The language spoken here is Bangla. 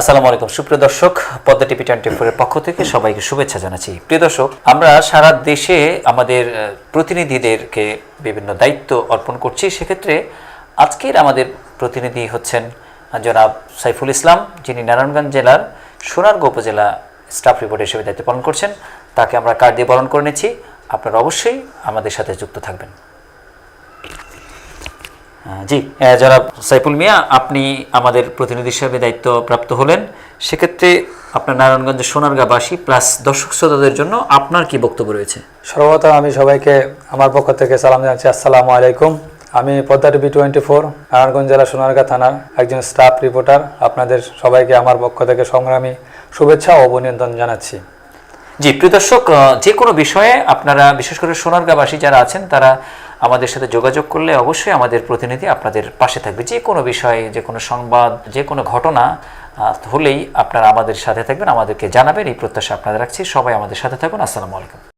আসসালামু আলাইকুম। সুপ্রিয় দর্শক, পদ্মা টিভি টোয়েন্টি ফোরের পক্ষ থেকে সবাইকে শুভেচ্ছা জানাচ্ছি। প্রিয় দর্শক, আমরা সারা দেশে আমাদের প্রতিনিধিদেরকে বিভিন্ন দায়িত্ব অর্পণ করছি। সেক্ষেত্রে আজকের আমাদের প্রতিনিধি হচ্ছেন জনাব সাইফুল ইসলাম, যিনি নারায়ণগঞ্জ জেলার সোনারগাঁ উপজেলা স্টাফ রিপোর্টার হিসেবে দায়িত্ব পালন করছেন। তাকে আমরা কার্ড দিয়ে বরণ করে নিচ্ছি। আপনারা অবশ্যই আমাদের সাথে যুক্ত থাকবেন। জি জনাব সাইফুল মিয়া আপনি আমাদের প্রতিনিধি হিসেবে দায়িত্ব প্রাপ্ত হলেন। সেক্ষেত্রে আপনার নারায়ণগঞ্জের সোনারগাঁবাসী প্লাস দর্শক শ্রোতাদের জন্য আপনার কি বক্তব্য রয়েছে? সর্বপ্রথম আমি সবাইকে আমার পক্ষ থেকে সালাম জানাচ্ছি। আসসালামু আলাইকুম। আমি Padma TV twenty four Narayanganj জেলা সোনারগাঁ থানার একজন স্টাফ রিপোর্টার। আপনাদের সবাইকে আমার পক্ষ থেকে সংগ্রামী শুভেচ্ছা ও অভিনন্দন জানাচ্ছি। জি প্রিয় দর্শক যে কোনো বিষয়ে আপনারা বিশেষ করে সোনারগাঁবাসী যারা আছেন তারা আমাদের সাথে যোগাযোগ করলে অবশ্যই আমাদের প্রতিনিধি আপনাদের পাশে থাকবে। যে কোনো বিষয়ে, যে কোনো সংবাদ, যে কোনো ঘটনা হলেই আপনারা আমাদের সাথে থাকবেন, আমাদেরকে জানাবেন। এই প্রত্যাশা আপনাদের রাখছি। সবাই আমাদের সাথে থাকুন। আসসালামু আলাইকুম।